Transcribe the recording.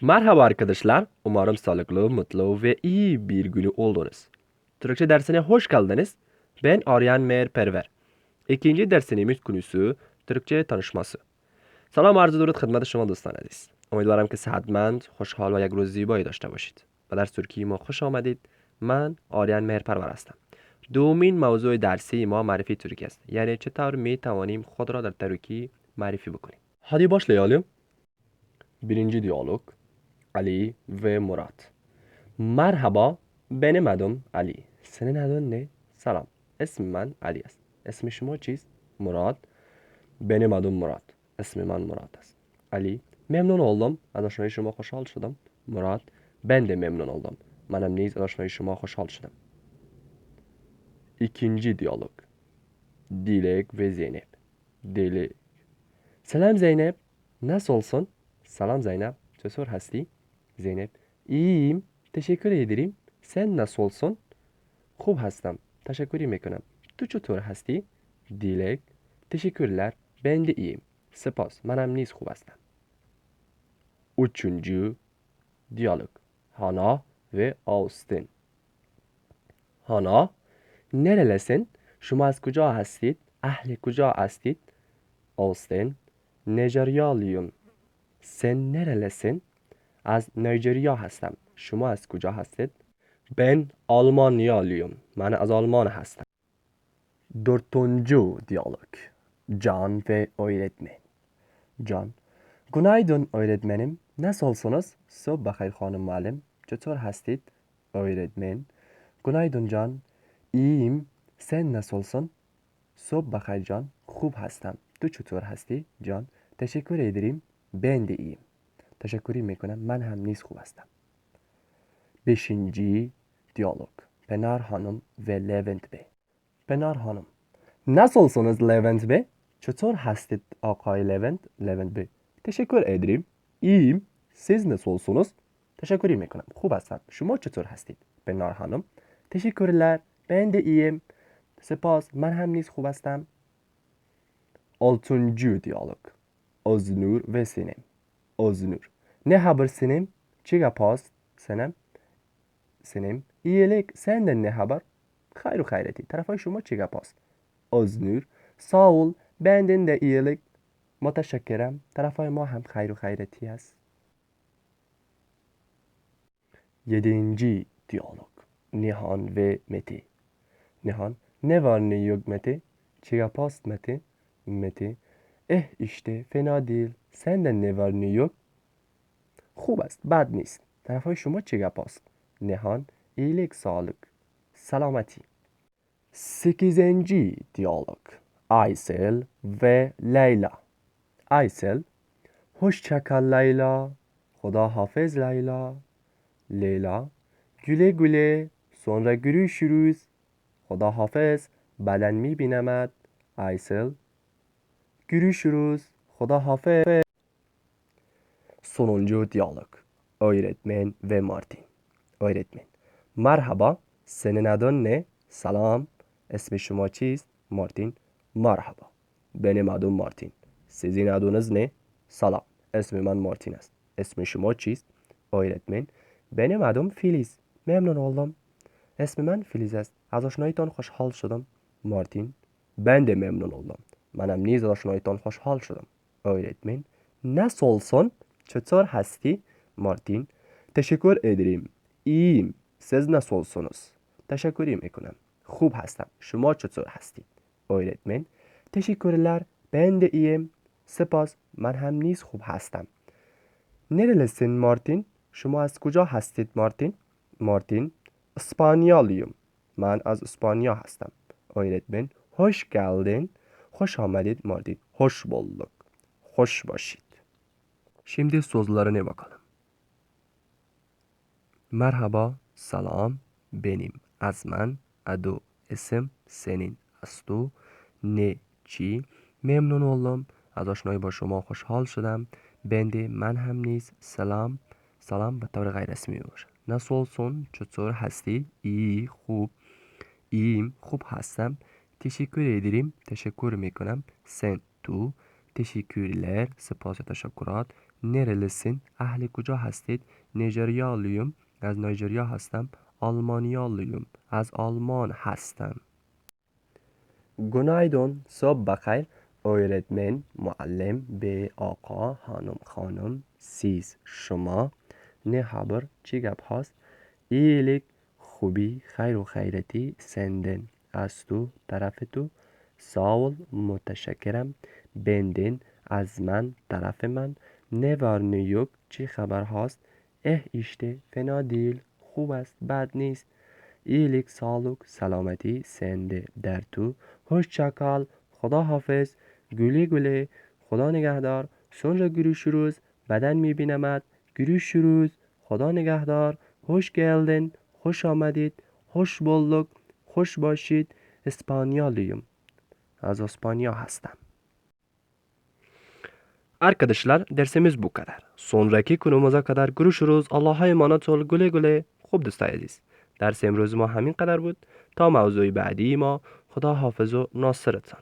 Merhaba arkadaşlar. Umarım sağlıklı, mutlu ve iyi bir günü oldunuz. Türkçe dersine hoş geldiniz. Ben Aryan Meğer Perver. İkinci dersimiz konusu Türkçe tanışması. سلام عرض درود خدمت شما دوستان عزیز امیدوارم که صحتمند خوشحال و یک روز زیبایی داشته باشید و در ترکیه ما خوش آمدید من آریان مهرپرور هستم دومین موضوع درسی ما معرفی ترکی است یعنی چطور می توانیم خود را در ترکی معرفی بکنیم hadi başlayalım birinci diyalog Ali ve Murat. Merhaba, benim adım Ali. Senin adın ne? Selam. İsmim ben Ali. İsmi şuma çiz. Murat. Benim adım Murat. İsmim ben Murat. Ali. Memnun oldum. Adaşmayı şuma hoşal çıdım. Murat. Ben de memnun oldum. Benim neyiz adaşmayı şuma hoşal çıdım. İkinci diyalog. Dilek ve Zeynep. Dilek. Selam Zeynep. Nasılsın? Selam Zeynep. Cesur hasti. Zeynep. İyiyim. Teşekkür ederim. Sen nasılsın? Khub hastam. Teşekkür mekanam. Tu çutur hasti? Dilek. Teşekkürler. Ben de iyiyim. Spas. Manam niz khub hastam. Üçüncü diyalog. Hana ve Austin. Hana. Nerelesin? Şuma az kuca hastit? Ahli kuca hastit? Austin. Nejeryalıyım. Sen nerelesin? Az Nijerya هستم. شما از کجا هستید؟ Ben Almanyalıyım. من از آلمان هستم. Dördüncü diyalog. Can ve öğretmen. Can. Günaydın öğretmenim. Nasılsınız? صبح بخیر خانم معلم. چطور هستید؟ öğretmen. Günaydın Can. İyiyim. Sen nasılsın? صبح بخیر Can. خوب هستم. تو چطور هستی؟ Can. Teşekkür ederim. Ben de iyiyim. Teşekkür میکنم. من هم نیز خوب هستم. Beşinci diyalog. Penar Hanım ve Levent Bey. Penar Hanım. Nasılsınız Levent Bey? چطور هستید آقای Levent? Levent Bey. Teşekkür ederim. İyiyim. Siz nasılsınız? Teşekkür میکنم. خوب هستم. شما چطور هستید؟ Penar Hanım. Teşekkürler. Ben de iyiyim. سپاس. من هم نیز خوب هستم. Altıncı diyalog. Öznur ve Sinem. öznür. Ne haber senem? Çiga pas senem? Senem. İyilik senden ne haber? Hayru hayreti. Tarafa şuma çiga pas. Öznür. Sağ ol. Benden de iyilik. Mutaşakkerem. Tarafa ma hem hayru hayreti yaz. Yedinci diyalog. Nihan ve Meti. Nihan. Ne var ne yok Meti? Çiga pas Meti. Meti. Eh işte fena değil. Senden ne var ne yok? خوب است بد نیست طرفای شما چه گپ است نهان iyilik sağlık سلامتی sekizinci diyalog Aysel ve Leyla Aysel hoşça kal Leyla Huda hafız Leyla Leyla güle güle sonra görüşürüz Huda hafız beden mi binemet Aysel görüşürüz Huda hafız Sonuncu diyalog. Öğretmen ve Martin. Öğretmen. Merhaba. Senin adın ne? Selam. İsmi şuma çiz? Martin. Merhaba. Benim adım Martin. Sizin adınız ne? Selam. İsmim ben Martin است. İsmi şuma çiz? Öğretmen. Benim adım Filiz. Memnun oldum. İsmim ben Filiz است. از آشناییتان خوشحال شدم. Martin. Ben de memnun oldum. منم نیز آشنایتان خوشحال شدم. اویرتمین نسولسون چطور هستی؟ مارتین تشکر ادریم. ایم. سز نسولسونوس تشکری می‌کنم. خوب هستم. شما چطور هستید؟ تشکر تشکرلر بند ایم. سپاس. من هم نیز خوب هستم. نرلسین مارتین. شما از کجا هستید مارتین؟ مارتین اسپانیالیم. من از اسپانیا هستم. اویرتمین خوش گلدین Hoş آمدید Martin. Hoş bulduk. Hoş başit. Şimdi sözlerine bakalım. Merhaba, salam, benim, azman, adu, isim, senin, astu, ne, چی memnun oldum از آشنایی با شما خوشحال شدم بنده من هم نیز سلام سلام به طور غیر رسمی باشه nasılsın چطور هستی iyi خوب iyiyim خوب هستم تشکر ederim. تشکر می‌کنم. سن تو تشکرلر سپاس یا تشکرات نرلسین اهل کجا هستید نیجریالیوم از نیجریا هستم آلمانیالیوم از آلمان هستم گنایدون صبح بخیر اویرتمن معلم به آقا خانم خانم سیز شما نه حبر چی گپ هست ایلک خوبی خیر و خیرتی سندن از تو طرف تو. ساول متشکرم. بندین از من طرف من. نوار وار چی خبر هاست؟ اه ایشته فنا دیل. خوب است بد نیست. ایلیک سالوک سلامتی سنده در تو. خوش چکال خدا حافظ. گلی گلی خدا نگهدار. صبح گروش روز بدن میبینمت. گروشروز خدا نگهدار. خوش گلدن خوش آمدید. خوش بولدک hoş باشید İspanyalıyım az İspanya hastım Arkadaşlar dersimiz bu kadar. Sonraki konumuza kadar görüşürüz. Allah'a emanet ol. Güle güle. خوب دوستای عزیز درس امروز ما همین قدر بود تا موضوع بعدی ما خدا حافظ و ناصرتان